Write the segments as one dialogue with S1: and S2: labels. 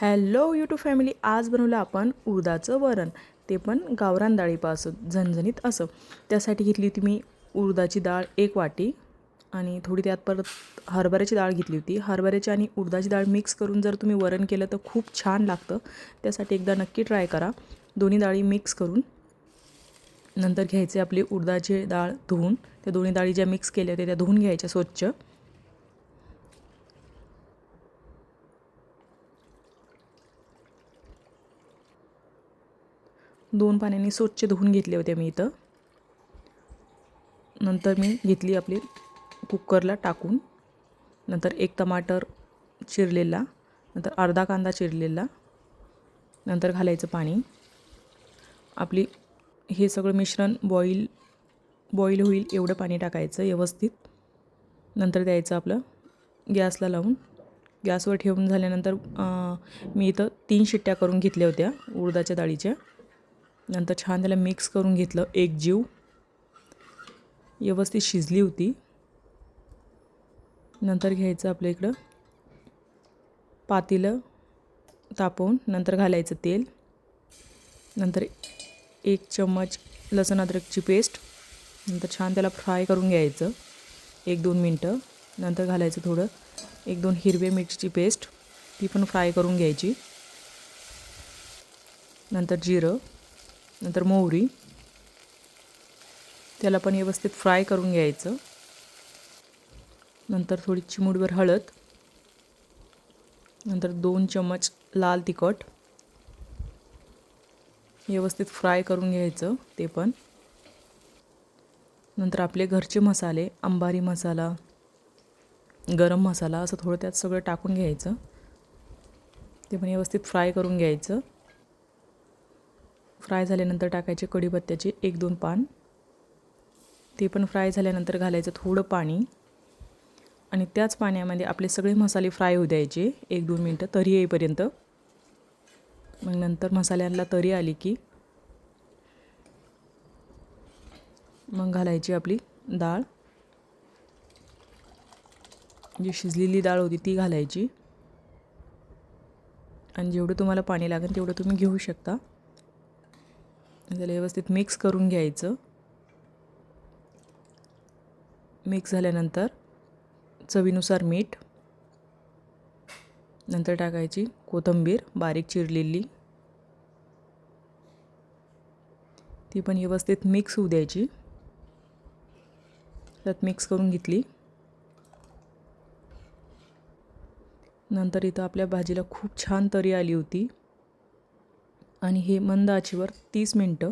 S1: Hello YouTube family आज बनवलं आपण उडदाचं वरण. ते पण गावरान डाळीपासून झणझणीत असं. त्यासाठी घेतली होती मी उडदाची डाळ एक वाटी आणि थोडी त्यात परत हरभऱ्याची डाळ घेतली होती. हरभऱ्याची आणि उडदाची डाळ मिक्स करून जर तुम्ही वरण केलं तर खूप छान लागतं. त्यासाठी एकदा नक्की ट्राय करा. दोन्ही डाळी मिक्स करून नंतर घ्यायचे आपली उडदाची डाळ धुवून. त्या दोन्ही डाळी ज्या मिक्स केल्या होत्या त्या धुवून घ्यायच्या स्वच्छ. दोन पाण्याने स्वच्छ धुवून घेतले होते मी इथं. नंतर मी घेतली आपली कुकरला टाकून. नंतर एक टमाटर चिरलेला नंतर अर्धा कांदा चिरलेला नंतर घालायचं पाणी. आपली हे सगळं मिश्रण बॉईल बॉईल होईल एवढं पाणी टाकायचं व्यवस्थित. नंतर द्यायचं आपलं गॅसला लावून. गॅसवर ठेवून झाल्यानंतर मी इथं तीन शिट्ट्या करून घेतल्या होत्या उडदाच्या डाळीच्या. नंतर छान त्याला मिक्स करून घेतलं एक जीव. व्यवस्थित शिजली होती. नंतर घ्यायचं आपल्या इकडं पातेलं तापवून नंतर घालायचं तेल. नंतर एक चम्मच लसण अद्रकची पेस्ट नंतर छान त्याला फ्राय करून घ्यायचं एक दोन मिनटं. नंतर घालायचं थोडं एक दोन हिरवे मिरचीची पेस्ट ती पण फ्राय करून घ्यायची. नंतर जिरं. नंतर मोहरी. त्याला पण व्यवस्थित फ्राय करून घ्यायचं. नंतर थोडी चिमूडभर हळद. नंतर दोन चम्मच लाल तिखट. व्यवस्थित फ्राय करून घ्यायचं ते पण. नंतर आपले घरचे मसाले अंबारी मसाला गरम मसाला असं थोडं त्यात सगळं टाकून घ्यायचं. ते पण व्यवस्थित फ्राय करून घ्यायचं. फ्राय झाल्यानंतर टाकायचे कढीपत्त्याचे एक दोन पान. ते पण फ्राय झाल्यानंतर घालायचं थोडं पाणी. आणि त्याच पाण्यामध्ये आपले सगळे मसाले फ्राय होऊ द्यायचे एक दोन मिनटं तरी येईपर्यंत. मग नंतर मसाल्यांना तरी आली की मग घालायची आपली डाळ. जी शिजलेली डाळ होती ती घालायची. आणि जेवढं तुम्हाला पाणी लागेल तेवढं तुम्ही घेऊ शकता. त्याला व्यवस्थित मिक्स करून घ्यायचं. मिक्स झाल्यानंतर चवीनुसार मीठ नंतर टाकायची कोथिंबीर बारीक चिरलेली. ती पण व्यवस्थित मिक्स होऊ द्यायची. त्यात मिक्स करून घेतली. नंतर इथं आपल्या भाजीला खूप छान तरी आली होती. आणि हे मंद आचेवर तीस मिनटं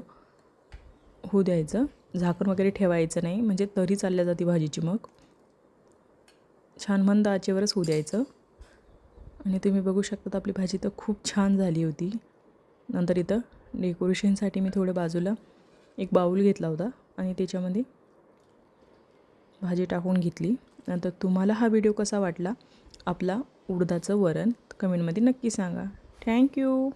S1: होऊ द्यायचं. झाकण वगैरे ठेवायचं नाही म्हणजे तरी चालल्या जाते भाजीची मग. छान मंद आचेवरच होऊ द्यायचं. आणि तुम्ही बघू शकता आपली भाजी तर खूप छान झाली होती. नंतर इथं डेकोरेशनसाठी मी थोडं बाजूला एक बाऊल घेतला होता आणि त्याच्यामध्ये भाजी टाकून घेतली. नंतर तुम्हाला हा व्हिडिओ कसा वाटला आपला उडदाचं वरण कमेंटमध्ये नक्की सांगा. थँक्यू!